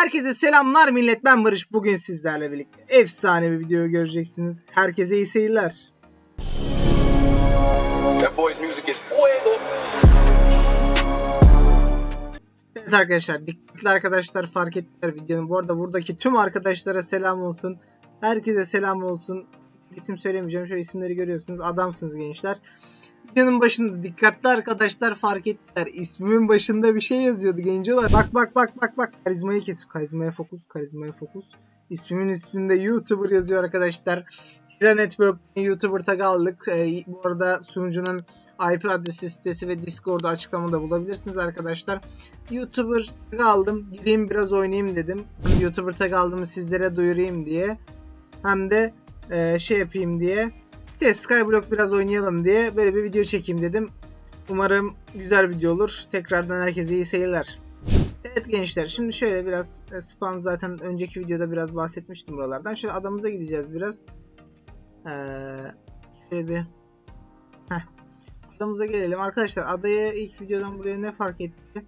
Herkese selamlar millet ben Barış bugün sizlerle birlikte efsane bir video göreceksiniz. Herkese iyi seyirler. Evet arkadaşlar dikkatli arkadaşlar fark ettiler videonun. Bu arada buradaki tüm arkadaşlara selam olsun. Herkese selam olsun. İsim söylemeyeceğim şu isimleri görüyorsunuz adamsınız gençler. Videonun başında dikkatli arkadaşlar fark ettiler. İsmimin başında bir şey yazıyordu gencolar. Bak bak bak bak bak. Karizmayı kes. Karizmaya fokus. Karizmaya fokus. İsmimin üstünde YouTuber yazıyor arkadaşlar. Hira Network'ten YouTuber tag aldık. Ee, bu arada sunucunun IP adresi sitesi ve Discord'u açıklamada bulabilirsiniz arkadaşlar. YouTuber tag aldım. Gireyim biraz oynayayım dedim. YouTuber tag aldığımı sizlere duyurayım diye. Hem de e, şey yapayım diye. De Skyblock biraz oynayalım diye böyle bir video çekeyim dedim. Umarım güzel video olur. Tekrardan herkese iyi seyirler. Evet gençler şimdi şöyle biraz spawn zaten önceki videoda biraz bahsetmiştim buralardan. Şöyle adamıza gideceğiz biraz. Ee, şöyle bir Heh. Adamıza gelelim. Arkadaşlar adaya ilk videodan buraya ne fark etti?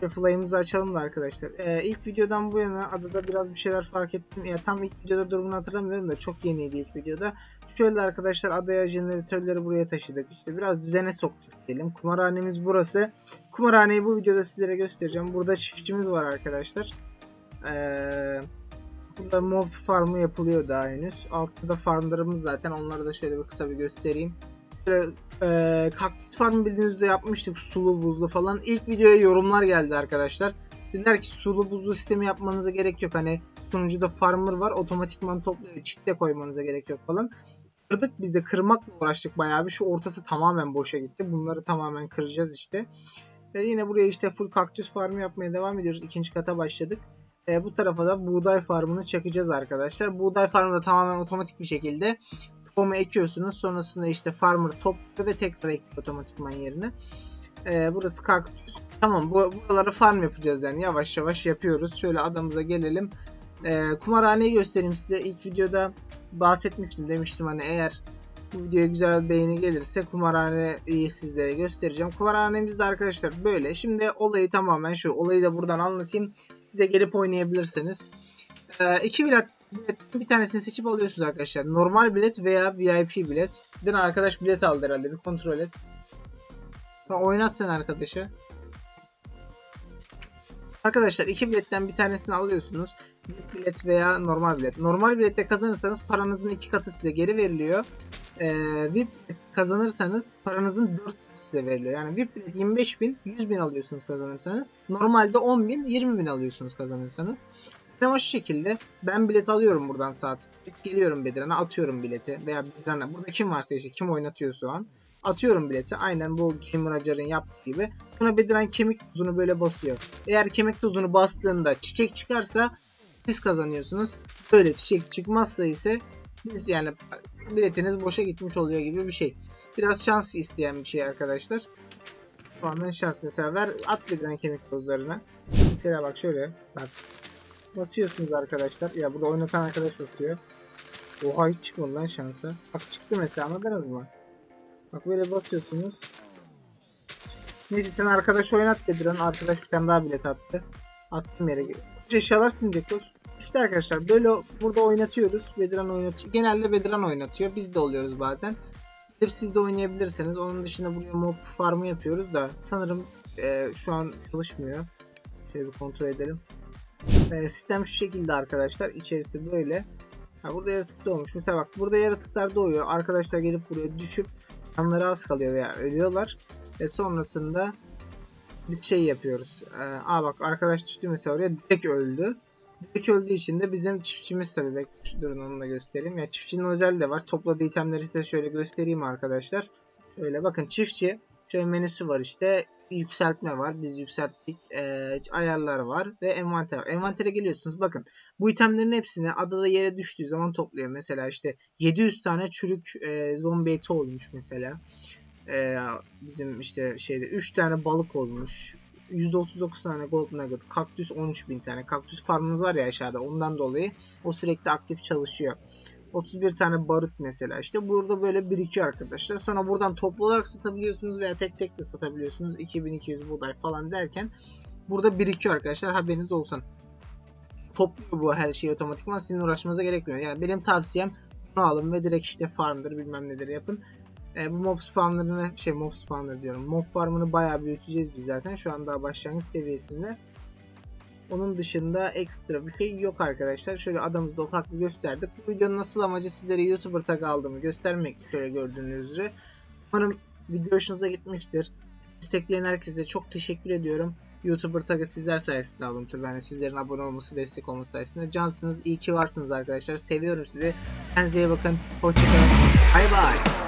Şöyle açalım da arkadaşlar. Ee, ilk videodan bu yana adada biraz bir şeyler fark ettim. Ya tam ilk videoda durumunu hatırlamıyorum da çok yeniydi ilk videoda. Şöyle arkadaşlar adaya jeneratörleri buraya taşıdık. İşte biraz düzene soktuk diyelim. Kumarhanemiz burası. Kumarhaneyi bu videoda sizlere göstereceğim. Burada çiftçimiz var arkadaşlar. Ee, burada mob farmı yapılıyor daha henüz. Altta da farmlarımız zaten. Onları da şöyle bir kısa bir göstereyim. Böyle, e, kaktüs farmı bildiğinizde yapmıştık. Sulu buzlu falan. İlk videoya yorumlar geldi arkadaşlar. Dediler ki sulu buzlu sistemi yapmanıza gerek yok. Hani sunucuda farmer var. Otomatikman topluyor. Çitle koymanıza gerek yok falan kırdık. Biz de kırmakla uğraştık bayağı bir. Şu ortası tamamen boşa gitti. Bunları tamamen kıracağız işte. E yine buraya işte full kaktüs farmı yapmaya devam ediyoruz. İkinci kata başladık. E, bu tarafa da buğday farmını çakacağız arkadaşlar. Buğday farmı da tamamen otomatik bir şekilde tohumu ekiyorsunuz. Sonrasında işte farmer topluyor ve tekrar ekliyor otomatikman yerine. E, burası kaktüs. Tamam bu, buraları farm yapacağız yani yavaş yavaş yapıyoruz. Şöyle adamıza gelelim. E, kumarhaneyi göstereyim size. İlk videoda bahsetmiştim demiştim hani eğer bu videoya güzel beğeni gelirse kumarhaneyi sizlere göstereceğim. Kumarhanemiz de arkadaşlar böyle. Şimdi olayı tamamen şu. Olayı da buradan anlatayım. Size gelip oynayabilirsiniz. Ee, iki bilet, bir tanesini seçip alıyorsunuz arkadaşlar. Normal bilet veya VIP bilet. Tane arkadaş bilet aldı herhalde. Bir kontrol et. Tamam, oynat sen arkadaşı. Arkadaşlar iki biletten bir tanesini alıyorsunuz. VIP bilet veya normal bilet. Normal bilette kazanırsanız paranızın iki katı size geri veriliyor. Ee, VIP kazanırsanız paranızın 4 katı size veriliyor. Yani VIP bilet 25 bin, 100 bin alıyorsunuz kazanırsanız. Normalde 10 bin, 20 bin alıyorsunuz kazanırsanız. Ama şu şekilde ben bilet alıyorum buradan saat. Geliyorum Bedirhan'a atıyorum bileti veya Bedirhan'a. Burada kim varsa işte kim oynatıyor şu an. Atıyorum bileti. Aynen bu Gamer Acar'ın yaptığı gibi. Sonra Bedirhan kemik tuzunu böyle basıyor. Eğer kemik tuzunu bastığında çiçek çıkarsa siz kazanıyorsunuz. Böyle çiçek çıkmazsa ise biz yani biletiniz boşa gitmiş oluyor gibi bir şey. Biraz şans isteyen bir şey arkadaşlar. Tamamen şans. Mesela ver at Bedirhan kemik tozlarına. Bir kere bak şöyle. Bak. Basıyorsunuz arkadaşlar. Ya burada oynatan arkadaş basıyor. Oha hiç çıkmadı lan şansa. Bak çıktı mesela anladınız mı? Bak böyle basıyorsunuz. Neyse sen arkadaş oynat Bedirhan. Arkadaş bir tane daha bilet attı. Attım yere. Koş eşyalar silecek koş. İşte arkadaşlar böyle burada oynatıyoruz. Bedirhan oynatıyor. Genelde Bedirhan oynatıyor. Biz de oluyoruz bazen. Gidip siz de oynayabilirsiniz. Onun dışında buraya mob farmı yapıyoruz da sanırım e, şu an çalışmıyor. Şöyle bir kontrol edelim. E, sistem şu şekilde arkadaşlar. İçerisi böyle. Ha, burada yaratık doğmuş. Mesela bak burada yaratıklar doğuyor. Arkadaşlar gelip buraya düşüp canları az kalıyor veya ölüyorlar. Ve sonrasında bir şey yapıyoruz. Ee, aa bak arkadaş düştü mesela oraya direkt öldü. Direkt öldüğü için de bizim çiftçimiz tabii bek durun onu da göstereyim. Ya çiftçinin özel de var. Topladığı itemleri size şöyle göstereyim arkadaşlar. Şöyle bakın çiftçi şöyle menüsü var işte yükseltme var. Biz yükselttik. Ee, ayarlar var ve envanter. Envantere geliyorsunuz. Bakın bu itemlerin hepsini adada yere düştüğü zaman topluyor. Mesela işte 700 tane çürük e, zombi eti olmuş mesela. Ee, bizim işte şeyde 3 tane balık olmuş. %39 tane gold nugget, kaktüs 13.000 tane. Kaktüs farmımız var ya aşağıda ondan dolayı o sürekli aktif çalışıyor. 31 tane barut mesela işte burada böyle birikiyor arkadaşlar. Sonra buradan toplu olarak satabiliyorsunuz veya tek tek de satabiliyorsunuz. 2200 buğday falan derken burada birikiyor arkadaşlar haberiniz olsun. topluyor bu her şeyi otomatikman sizin uğraşmanıza gerekmiyor. Yani benim tavsiyem bunu alın ve direkt işte farmdır bilmem nedir yapın. E, bu mob spawnlarını şey mob spawnları diyorum. Mob farmını bayağı büyüteceğiz biz zaten. Şu an daha başlangıç seviyesinde. Onun dışında ekstra bir şey yok arkadaşlar. Şöyle adamızda ufak bir gösterdik. Bu videonun asıl amacı sizlere YouTuber tag aldığımı göstermek. Şöyle gördüğünüz üzere. Umarım video hoşunuza gitmiştir. Destekleyen herkese çok teşekkür ediyorum. YouTuber tagı sizler sayesinde aldım tabii. Yani sizlerin abone olması, destek olması sayesinde. Cansınız, iyi ki varsınız arkadaşlar. Seviyorum sizi. Kendinize iyi bakın. Hoşçakalın. Bay bay.